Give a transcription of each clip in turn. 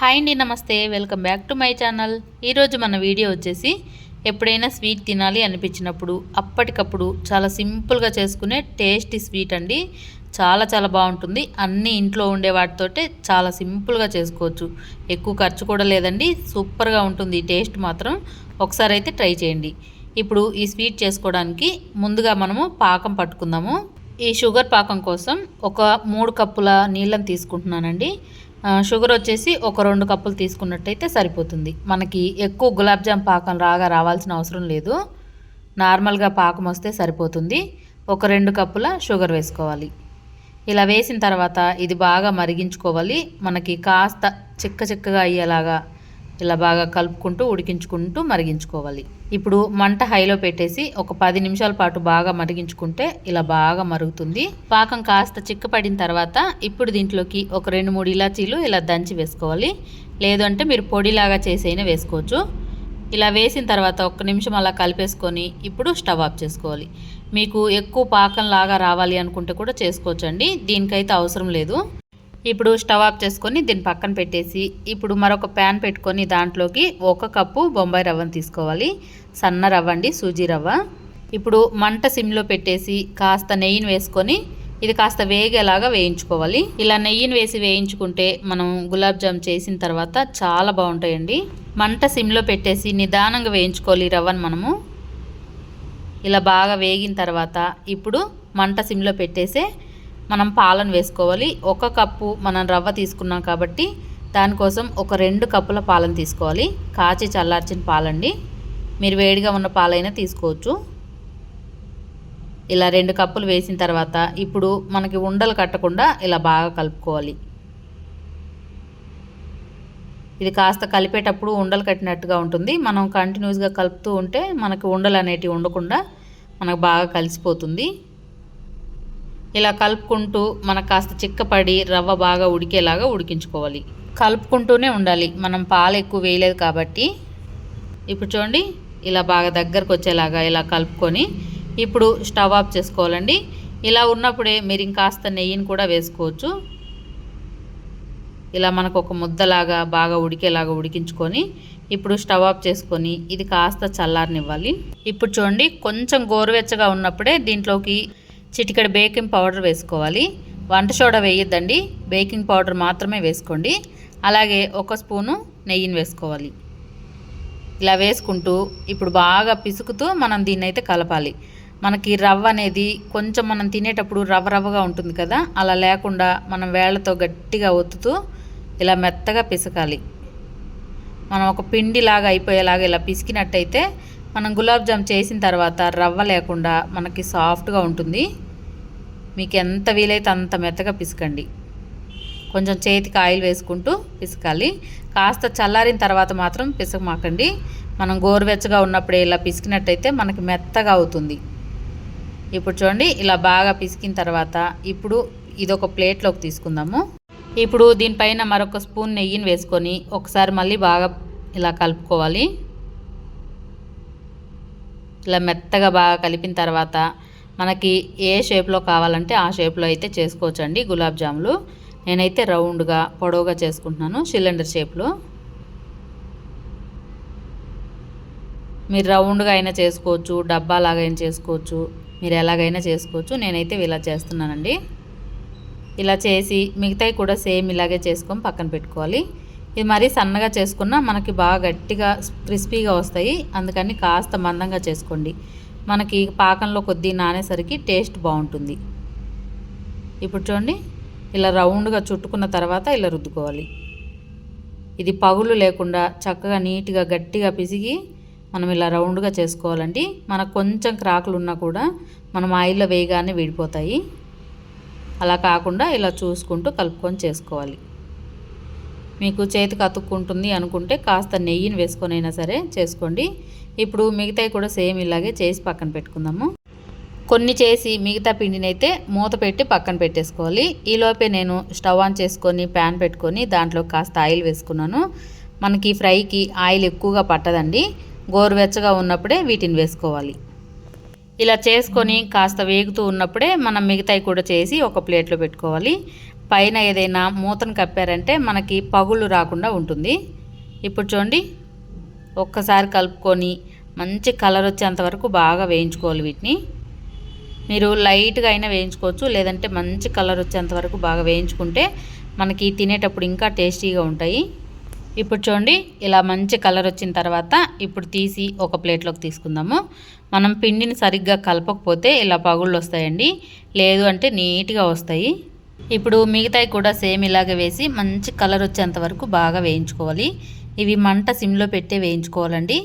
Hi అండి నమస్తే. Welcome back to my channel. ఈరోజు మన వీడియో వచ్చేసి ఎప్పుడైనా స్వీట్ తినాలి అనిపించినప్పుడు అప్పటికప్పుడు చాలా సింపుల్గా చేసుకునే టేస్టీ స్వీట్ అండి. చాలా చాలా బాగుంటుంది. అన్నీ ఇంట్లో ఉండే వాటితోటే చాలా సింపుల్గా చేసుకోవచ్చు. ఎక్కువ ఖర్చు కూడా లేదండి. సూపర్గా ఉంటుంది ఈ టేస్ట్ మాత్రం. ఒకసారి అయితే ట్రై చేయండి. ఇప్పుడు ఈ స్వీట్ చేసుకోవడానికి ముందుగా మనము పాకం పట్టుకుందాము. ఈ షుగర్ పాకం కోసం ఒక మూడు కప్పుల నీళ్ళని తీసుకుంటున్నానండి. షుగర్ వచ్చేసి ఒక రెండు కప్పులు తీసుకున్నట్టయితే సరిపోతుంది. మనకి ఎక్కువ గులాబ్ జామ్ పాకం రాగా రావాల్సిన అవసరం లేదు. నార్మల్గా పాకం వస్తే సరిపోతుంది. ఒక రెండు కప్పుల షుగర్ వేసుకోవాలి. ఇలా వేసిన తర్వాత ఇది బాగా మరిగించుకోవాలి. మనకి కాస్త చిక్క చిక్కగా అయ్యేలాగా ఇలా బాగా కలుపుకుంటూ ఉడికించుకుంటూ మరిగించుకోవాలి. ఇప్పుడు మంట హైలో పెట్టేసి ఒక పది నిమిషాల పాటు బాగా మరిగించుకుంటే ఇలా బాగా మరుగుతుంది. పాకం కాస్త చిక్కపడిన తర్వాత ఇప్పుడు దీంట్లోకి ఒక రెండు మూడు ఇలాచీలు ఇలా దంచి వేసుకోవాలి. లేదు అంటే మీరు పొడిలాగా చేసైనా వేసుకోవచ్చు. ఇలా వేసిన తర్వాత ఒక్క నిమిషం అలా కలిపేసుకొని ఇప్పుడు స్టవ్ ఆఫ్ చేసుకోవాలి. మీకు ఎక్కువ పాకం లాగా రావాలి అనుకుంటే కూడా చేసుకోవచ్చండి. దీనికైతే అవసరం లేదు. ఇప్పుడు స్టవ్ ఆఫ్ చేసుకొని దీన్ని పక్కన పెట్టేసి ఇప్పుడు మరొక ప్యాన్ పెట్టుకొని దాంట్లోకి ఒక కప్పు బొంబాయి రవ్వను తీసుకోవాలి. సన్న రవ్వ అండి సూజీ రవ్వ. ఇప్పుడు మంట సిమ్లో పెట్టేసి కాస్త నెయ్యిని వేసుకొని ఇది కాస్త వేగేలాగా వేయించుకోవాలి. ఇలా నెయ్యిని వేసి వేయించుకుంటే మనం గులాబ్ జామ్ చేసిన తర్వాత చాలా బాగుంటాయండి. మంట సిమ్లో పెట్టేసి నిదానంగా వేయించుకోవాలి రవ్వను మనము. ఇలా బాగా వేగిన తర్వాత ఇప్పుడు మంట సిమ్లో పెట్టేసే మనం పాలను వేసుకోవాలి. ఒక కప్పు మనం రవ్వ తీసుకున్నాం కాబట్టి దానికోసం ఒక రెండు కప్పుల పాలను తీసుకోవాలి. కాచి చల్లార్చిన పాలండి. మీరు వేడిగా ఉన్న పాలైనా తీసుకోవచ్చు. ఇలా రెండు కప్పులు వేసిన తర్వాత ఇప్పుడు మనకి ఉండలు కట్టకుండా ఇలా బాగా కలుపుకోవాలి. ఇది కాస్త కలిపేటప్పుడు ఉండలు కట్టినట్టుగా ఉంటుంది. మనం కంటిన్యూస్గా కలుపుతూ ఉంటే మనకి ఉండలు అనేటివి ఉండకుండా మనకు బాగా కలిసిపోతుంది. ఇలా కలుపుకుంటూ మనకు కాస్త చిక్కపడి రవ్వ బాగా ఉడికేలాగా ఉడికించుకోవాలి. కలుపుకుంటూనే ఉండాలి. మనం పాలు ఎక్కువ వేయలేదు కాబట్టి. ఇప్పుడు చూడండి ఇలా బాగా దగ్గరకు వచ్చేలాగా ఇలా కలుపుకొని ఇప్పుడు స్టవ్ ఆఫ్ చేసుకోవాలండి. ఇలా ఉన్నప్పుడే మీరు ఇంకాస్త నెయ్యిని కూడా వేసుకోవచ్చు. ఇలా మనకు ఒక ముద్దలాగా బాగా ఉడికేలాగా ఉడికించుకొని ఇప్పుడు స్టవ్ ఆఫ్ చేసుకొని ఇది కాస్త చల్లారనివ్వాలి. ఇప్పుడు చూడండి కొంచెం గోరువెచ్చగా ఉన్నప్పుడే దీంట్లోకి చిటికెడు బేకింగ్ పౌడర్ వేసుకోవాలి. వంట సోడా వేయొద్దండి. బేకింగ్ పౌడర్ మాత్రమే వేసుకోండి. అలాగే ఒక స్పూను నెయ్యిని వేసుకోవాలి. ఇలా వేసుకుంటూ ఇప్పుడు బాగా పిసుకుతూ మనం దీన్ని అయితే కలపాలి. మనకి రవ్వ అనేది కొంచెం మనం తినేటప్పుడు రవ్వ రవ్వగా ఉంటుంది కదా అలా లేకుండా మనం వేళ్ళతో గట్టిగా ఒత్తుతూ ఇలా మెత్తగా పిసకాలి. మనం ఒక పిండిలాగా అయిపోయేలాగా ఇలా పిసికినట్టయితే మనం గులాబ్ జామ్ చేసిన తర్వాత రవ్వ లేకుండా మనకి సాఫ్ట్గా ఉంటుంది. మీకు ఎంత వీలైతే అంత మెత్తగా పిసకండి. కొంచెం చేతికి ఆయిల్ వేసుకుంటూ పిసకాలి. కాస్త చల్లారిన తర్వాత మాత్రం పిసకమాకండి. మనం గోరువెచ్చగా ఉన్నప్పుడే ఇలా పిసికినట్టయితే మనకి మెత్తగా అవుతుంది. ఇప్పుడు చూడండి ఇలా బాగా పిసికిన తర్వాత ఇప్పుడు ఇదొక ప్లేట్లోకి తీసుకుందాము. ఇప్పుడు దీనిపైన మరొక స్పూన్ నెయ్యిని వేసుకొని ఒకసారి మళ్ళీ బాగా ఇలా కలుపుకోవాలి. ఇలా మెత్తగా బాగా కలిపిన తర్వాత మనకి ఏ షేప్లో కావాలంటే ఆ షేప్లో అయితే చేసుకోవచ్చండి గులాబ్ జాములు. నేనైతే రౌండ్గా పొడవుగా చేసుకుంటున్నాను సిలిండర్ షేప్లో. మీరు రౌండ్గా అయినా చేసుకోవచ్చు డబ్బాలాగా అయినా చేసుకోవచ్చు మీరు ఎలాగైనా చేసుకోవచ్చు. నేనైతే ఇలా చేస్తున్నానండి. ఇలా చేసి మిగతాయి కూడా సేమ్ ఇలాగే చేసుకొని పక్కన పెట్టుకోవాలి. ఇది మరీ సన్నగా చేసుకున్నా మనకి బాగా గట్టిగా క్రిస్పీగా వస్తాయి. అందుకని కాస్త మందంగా చేసుకోండి. మనకి పాకంలో కొద్ది నానేసరికి టేస్ట్ బాగుంటుంది. ఇప్పుడు చూడండి ఇలా రౌండ్గా చుట్టుకున్న తర్వాత ఇలా రుద్దుకోవాలి. ఇది పగులు లేకుండా చక్కగా నీట్గా గట్టిగా పిసిగి మనం ఇలా రౌండ్గా చేసుకోవాలండి. మనకు కొంచెం క్రాకులు ఉన్నా కూడా మనం ఆయిల్లో వేయగానే విడిపోతాయి. అలా కాకుండా ఇలా చూసుకుంటూ కలుపుకొని చేసుకోవాలి. మీకు చేతికి అతుక్కుంటుంది అనుకుంటే కాస్త నెయ్యిని వేసుకొనైనా సరే చేసుకోండి. ఇప్పుడు మిగతాయి కూడా సేమ్ ఇలాగే చేసి పక్కన పెట్టుకుందాము. కొన్ని చేసి మిగతా పిండిని అయితే మూత పెట్టి పక్కన పెట్టేసుకోవాలి. ఈలోపే నేను స్టవ్ ఆన్ చేసుకొని ప్యాన్ పెట్టుకొని దాంట్లో కాస్త ఆయిల్ వేసుకున్నాను. మనకి ఫ్రైకి ఆయిల్ ఎక్కువగా పట్టదండి. గోరువెచ్చగా ఉన్నప్పుడే వీటిని వేసుకోవాలి. ఇలా చేసుకొని కాస్త వేగుతూ ఉన్నప్పుడే మనం మిగతాయి కూడా చేసి ఒక ప్లేట్లో పెట్టుకోవాలి. పైన ఏదైనా మూతను కప్పారంటే మనకి పగుళ్ళు రాకుండా ఉంటుంది. ఇప్పుడు చూడండి ఒక్కసారి కలుపుకొని మంచి కలర్ వచ్చేంత వరకు బాగా వేయించుకోవాలి వీటిని. మీరు లైట్గా అయినా వేయించుకోవచ్చు లేదంటే మంచి కలర్ వచ్చేంత వరకు బాగా వేయించుకుంటే మనకి తినేటప్పుడు ఇంకా టేస్టీగా ఉంటాయి. ఇప్పుడు చూడండి ఇలా మంచి కలర్ వచ్చిన తర్వాత ఇప్పుడు తీసి ఒక ప్లేట్లోకి తీసుకుందాము. మనం పిండిని సరిగ్గా కలపకపోతే ఇలా పగుళ్ళు వస్తాయండి. లేదు అంటే నీట్గా వస్తాయి. ఇప్పుడు మిగతాయి కూడా సేమ్ ఇలాగే వేసి మంచి కలర్ వచ్చేంత వరకు బాగా వేయించుకోవాలి. ఇవి మంట సిమ్లో పెట్టే వేయించుకోవాలండి.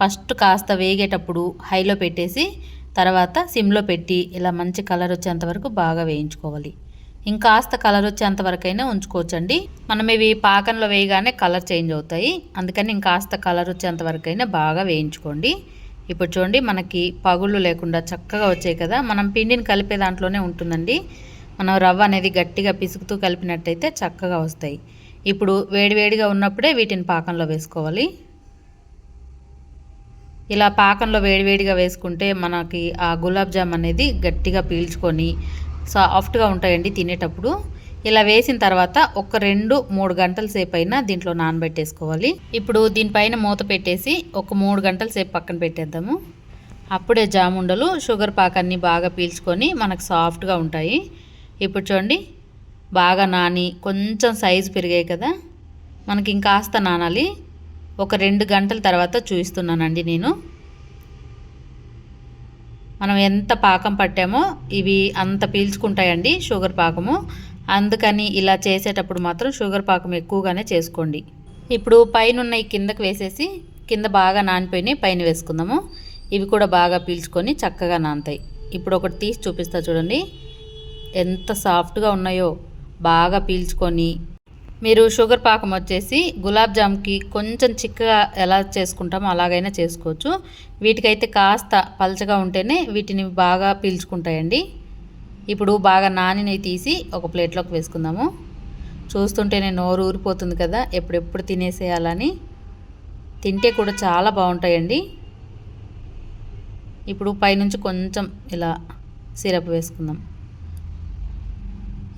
ఫస్ట్ కాస్త వేగేటప్పుడు హైలో పెట్టేసి తర్వాత సిమ్లో పెట్టి ఇలా మంచి కలర్ వచ్చేంత వరకు బాగా వేయించుకోవాలి. ఇంకాస్త కలర్ వచ్చేంత వరకైనా ఉంచుకోవచ్చండి. మనం ఇవి పాకంలో వేయగానే కలర్ చేంజ్ అవుతాయి. అందుకని ఇంకాస్త కలర్ వచ్చేంత వరకైనా బాగా వేయించుకోండి. ఇప్పుడు చూడండి మనకి పగుళ్ళు లేకుండా చక్కగా వచ్చాయి కదా. మనం పిండిని కలిపే దాంట్లోనే ఉంటుందండి. మనం రవ్వ అనేది గట్టిగా పిసుకుతూ కలిపినట్టయితే చక్కగా వస్తాయి. ఇప్పుడు వేడివేడిగా ఉన్నప్పుడే వీటిని పాకంలో వేసుకోవాలి. ఇలా పాకంలో వేడివేడిగా వేసుకుంటే మనకి ఆ గులాబ్ జామ్ అనేది గట్టిగా పీల్చుకొని సాఫ్ట్గా ఉంటాయండి తినేటప్పుడు. ఇలా వేసిన తర్వాత ఒక రెండు మూడు గంటల సేపు అయినా దీంట్లో నానబెట్టేసుకోవాలి. ఇప్పుడు దీనిపైన మూత పెట్టేసి ఒక మూడు గంటల సేపు పక్కన పెట్టేద్దాము. అప్పుడే జాముండలు షుగర్ పాకాన్ని బాగా పీల్చుకొని మనకు సాఫ్ట్గా ఉంటాయి. ఇప్పుడు చూడండి బాగా నాని కొంచెం సైజు పెరిగాయి కదా. మనకి ఇంకాస్త నానాలి. ఒక రెండు గంటల తర్వాత చూపిస్తున్నానండి నేను. మనం ఎంత పాకం పట్టామో ఇవి అంత పీల్చుకుంటాయండి షుగర్ పాకము. అందుకని ఇలా చేసేటప్పుడు మాత్రం షుగర్ పాకం ఎక్కువగానే చేసుకోండి. ఇప్పుడు పైన ఉన్నాయి కిందకు వేసేసి కింద బాగా నానిపోయినాయి పైన వేసుకుందాము. ఇవి కూడా బాగా పీల్చుకొని చక్కగా నానతాయి. ఇప్పుడు ఒకటి తీసి చూపిస్తా చూడండి. ఎంత సాఫ్ట్గా ఉన్నాయో బాగా పీల్చుకొని. మీరు షుగర్ పాకం వచ్చేసి గులాబ్ జామ్కి కొంచెం చిక్కగా ఎలా చేసుకుంటామో అలాగైనా చేసుకోవచ్చు. వీటికైతే కాస్త పలచగా ఉంటేనే వీటిని బాగా పీల్చుకుంటాయండి. ఇప్పుడు బాగా నానినవి తీసి ఒక ప్లేట్లోకి వేసుకుందాము. చూస్తుంటేనే నోరు ఊరిపోతుంది కదా ఎప్పుడెప్పుడు తినేసేయాలని. తింటే కూడా చాలా బాగుంటాయండి. ఇప్పుడు పైనుంచి కొంచెం ఇలా సిరప్ వేసుకుందాం.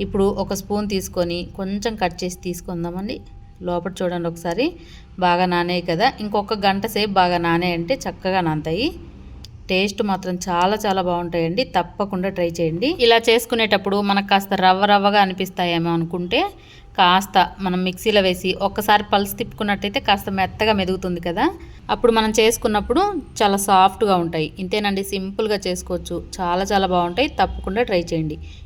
ఇప్పుడు ఒక స్పూన్ తీసుకొని కొంచెం కట్ చేసి తీసుకుందామండి. లోపల చూడండి ఒకసారి. బాగా నానాయి కదా. ఇంకొక గంట సేపు బాగా నానాయంటే చక్కగా నానతాయి. టేస్ట్ మాత్రం చాలా చాలా బాగుంటాయండి. తప్పకుండా ట్రై చేయండి. ఇలా చేసుకునేటప్పుడు మనకు కాస్త రవ్వ రవ్వగా అనిపిస్తాయేమో అనుకుంటే కాస్త మనం మిక్సీలో వేసి ఒక్కసారి పల్స్ తిప్పుకున్నట్టయితే కాస్త మెత్తగా మెదుగుతుంది కదా. అప్పుడు మనం చేసుకున్నప్పుడు చాలా సాఫ్ట్గా ఉంటాయి. ఇంతేనండి. సింపుల్గా చేసుకోవచ్చు. చాలా చాలా బాగుంటాయి. తప్పకుండా ట్రై చేయండి.